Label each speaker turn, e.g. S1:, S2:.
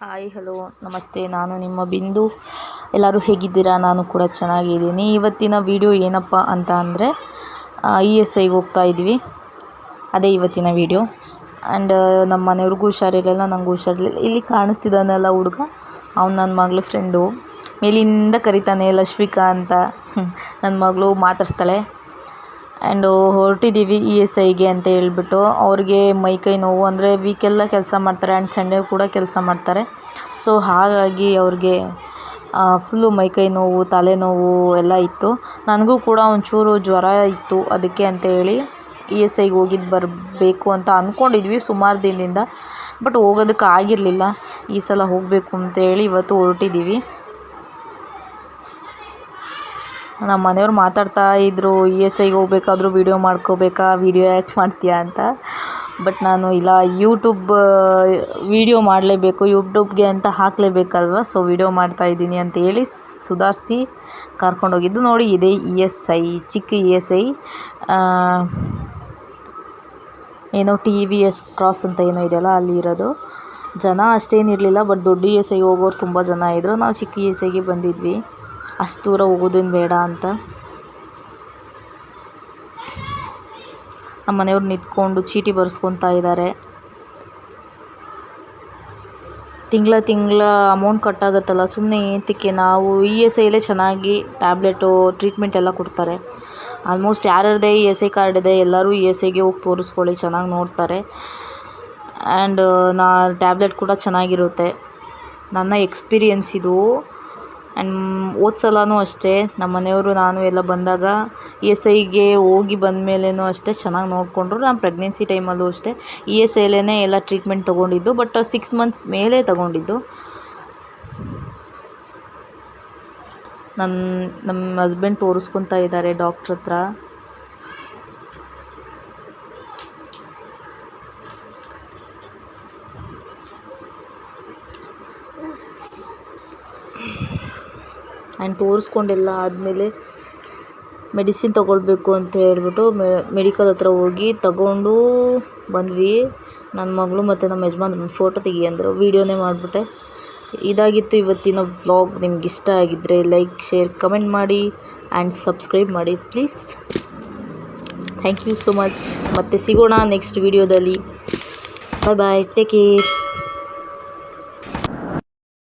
S1: Hi, hello, ನಮಸ್ತೆ. ನಾನು ನಿಮ್ಮ ಬಿಂದು. ಎಲ್ಲರೂ ಹೇಗಿದ್ದೀರಾ? ನಾನು ಕೂಡ ಚೆನ್ನಾಗಿದ್ದೀನಿ. ಇವತ್ತಿನ ವಿಡಿಯೋ ಏನಪ್ಪ ಅಂತ ಅಂದರೆ ಇ ಎಸ್ ಐಗೆ ಹೋಗ್ತಾ ಇದ್ವಿ ಅದೇ ಇವತ್ತಿನ ವಿಡಿಯೋ. ಆ್ಯಂಡ್ ನಮ್ಮ ಮನೆಯವ್ರಿಗೂ ಹುಷಾರಿರಲಿಲ್ಲ ನನಗೂ ಹುಷಾರಿರಲಿಲ್ಲ. ಇಲ್ಲಿ ಕಾಣಿಸ್ತಿದ್ದಾನಲ್ಲ ಹುಡುಗ? ಅವ್ನು ನನ್ನ ಮಗಳು ಫ್ರೆಂಡು ಮೇಲಿಂದ ಕರಿತಾನೆ ಲಶ್ವಿಕಾ ಅಂತ. ನನ್ನ ಮಗಳು ಮಾತಾಡ್ಸ್ತಾಳೆ. ಆ್ಯಂಡು ಹೊರಟಿದ್ದೀವಿ ಇ ಎಸ್ ಐಗೆ ಅಂತ ಹೇಳ್ಬಿಟ್ಟು. ಅವ್ರಿಗೆ ಮೈಕೈ ನೋವು ಅಂದರೆ ವೀಕೆಲ್ಲ ಕೆಲಸ ಮಾಡ್ತಾರೆ ಆ್ಯಂಡ್ ಸಂಡೇ ಕೂಡ ಕೆಲಸ ಮಾಡ್ತಾರೆ. ಸೊ ಹಾಗಾಗಿ ಅವ್ರಿಗೆ ಫುಲ್ಲು ಮೈಕೈ ನೋವು ತಲೆನೋವು ಎಲ್ಲ ಇತ್ತು. ನನಗೂ ಕೂಡ ಒಂಚೂರು ಜ್ವರ ಇತ್ತು ಅದಕ್ಕೆ ಅಂತ ಹೇಳಿ ಇ ಎಸ್ ಐಗೆ ಹೋಗಿದ್ದು ಬರಬೇಕು ಅಂತ ಅಂದ್ಕೊಂಡಿದ್ವಿ ಸುಮಾರು ದಿನದಿಂದ. ಬಟ್ ಹೋಗೋದಕ್ಕೆ ಆಗಿರಲಿಲ್ಲ. ಈ ಸಲ ಹೋಗಬೇಕು ಅಂತೇಳಿ ಇವತ್ತು ಹೊರಟಿದ್ದೀವಿ ನಮ್ಮ ಮನೆಯವ್ರು ಮಾತಾಡ್ತಾ ಇದ್ದರು ಇ ಎಸ್ ಐಗೆ ಹೋಗ್ಬೇಕಾದ್ರೂ ವೀಡಿಯೋ ಮಾಡ್ಕೋಬೇಕಾ ವೀಡಿಯೋ ಯಾಕೆ ಮಾಡ್ತೀಯಾ ಅಂತ. ಬಟ್ ನಾನು ಇಲ್ಲ ಯೂಟ್ಯೂಬ್ ವೀಡಿಯೋ ಮಾಡಲೇಬೇಕು ಯೂಟ್ಯೂಬ್ಗೆ ಅಂತ ಹಾಕಲೇಬೇಕಲ್ವ? ಸೊ ವೀಡಿಯೋ ಮಾಡ್ತಾ ಇದ್ದೀನಿ ಅಂತ ಹೇಳಿ ಸುಧಾರಿಸಿ ಕರ್ಕೊಂಡೋಗಿದ್ದು ನೋಡಿ, ಇದೇ ಇ ಎಸ್ ಐ ಚಿಕ್ಕ ಇ ಎಸ್ ಐ ಏನೋ ಟಿ ವಿ ಎಸ್ ಕ್ರಾಸ್ ಅಂತ ಏನೋ ಇದೆಯಲ್ಲ, ಅಲ್ಲಿ ಇರೋದು. ಜನ ಅಷ್ಟೇನಿರಲಿಲ್ಲ ಬಟ್ ದೊಡ್ಡ ಇ ಎಸ್ ಐಗೆ ಹೋಗೋರು ತುಂಬ ಜನ ಇದ್ದರು ನಾವು ಚಿಕ್ಕ ಇ ಎಸ್ ಐಗೆ ಬಂದಿದ್ವಿ. ಅಷ್ಟು ದೂರ ಹೋಗೋದೇನು ಬೇಡ ಅಂತ. ನಮ್ಮ ಮನೆಯವ್ರು ನಿಂತ್ಕೊಂಡು ಚೀಟಿ ಬರ್ಸ್ಕೊತಾ ಇದ್ದಾರೆ ತಿಂಗಳ ತಿಂಗಳ ಅಮೌಂಟ್ ಕಟ್ಟಾಗುತ್ತಲ್ಲ ಸುಮ್ಮನೆ ಏತಕ್ಕೆ ನಾವು ಇ ಎಸ್ ಐಲೇ ಚೆನ್ನಾಗಿ ಟ್ಯಾಬ್ಲೆಟು ಟ್ರೀಟ್ಮೆಂಟ್ ಎಲ್ಲ ಕೊಡ್ತಾರೆ. ಆಲ್ಮೋಸ್ಟ್ ಯಾರ್ಯಾರದೇ ಇ ಎಸ್ ಐ ಕಾರ್ಡ್ ಇದೆ, ಎಲ್ಲರೂ ಇ ಎಸ್ ಐಗೆ ಹೋಗಿ ತೋರಿಸ್ಕೊಳ್ಳಿ, ಚೆನ್ನಾಗಿ ನೋಡ್ತಾರೆ. ಆ್ಯಂಡ್ ನಾ ಟ್ಯಾಬ್ಲೆಟ್ ಕೂಡ ಚೆನ್ನಾಗಿರುತ್ತೆ. ನನ್ನ ಎಕ್ಸ್ಪೀರಿಯನ್ಸ್ ಇದು. ಆ್ಯಂಡ್ ಹೋದ ಅಷ್ಟೇ ನಮ್ಮ ಮನೆಯವರು, ನಾನು ಎಲ್ಲ ಬಂದಾಗ ಇ ಎಸ್ ಐಗೆ ಹೋಗಿ ಬಂದ ಮೇಲೆಯೂ ಅಷ್ಟೇ ಚೆನ್ನಾಗಿ ನೋಡಿಕೊಂಡ್ರು. ನಾನು ಪ್ರೆಗ್ನೆನ್ಸಿ ಟೈಮಲ್ಲೂ ಅಷ್ಟೇ ಇ ಎಸ್ ಐಲೇ ಎಲ್ಲ ಟ್ರೀಟ್ಮೆಂಟ್ ತೊಗೊಂಡಿದ್ದು ಬಟ್ ಸಿಕ್ಸ್ ಮಂತ್ಸ್ ಮೇಲೆ ತೊಗೊಂಡಿದ್ದು. ನನ್ನ ನಮ್ಮ ಹಸ್ಬೆಂಡ್ ತೋರಿಸ್ಕೊತಾ ಇದ್ದಾರೆ ಡಾಕ್ಟ್ರ್ ಹತ್ರ. ಆ್ಯಂಡ್ ತೋರಿಸ್ಕೊಂಡೆಲ್ಲ, ಆದಮೇಲೆ ಮೆಡಿಸಿನ್ ತೊಗೊಳ್ಬೇಕು ಅಂತ ಹೇಳಿಬಿಟ್ಟು ಮೆಡಿಕಲ್ ಹತ್ರ ಹೋಗಿ ತಗೊಂಡು ಬಂದ್ವಿ. ನನ್ನ ಮಗಳು ಮತ್ತು ನಮ್ಮ ಯಜಮಾನ್ ಫೋಟೋ ತೆಗಿ ಅಂದರು, ವೀಡಿಯೋನೇ ಮಾಡಿಬಿಟ್ಟೆ. ಇದಾಗಿತ್ತು ಇವತ್ತಿನ ವ್ಲಾಗ್ ನಿಮ್ಗೆ ಇಷ್ಟ ಆಗಿದ್ದರೆ ಲೈಕ್ ಶೇರ್ ಕಮೆಂಟ್ ಮಾಡಿ ಆ್ಯಂಡ್ ಸಬ್ಸ್ಕ್ರೈಬ್ ಮಾಡಿ please thank you so much ಮತ್ತೆ ಸಿಗೋಣ ನೆಕ್ಸ್ಟ್ ವೀಡಿಯೋದಲ್ಲಿ ಬಾಯ್ ಬಾಯ್ ಟೇಕ್ ಕೇರ್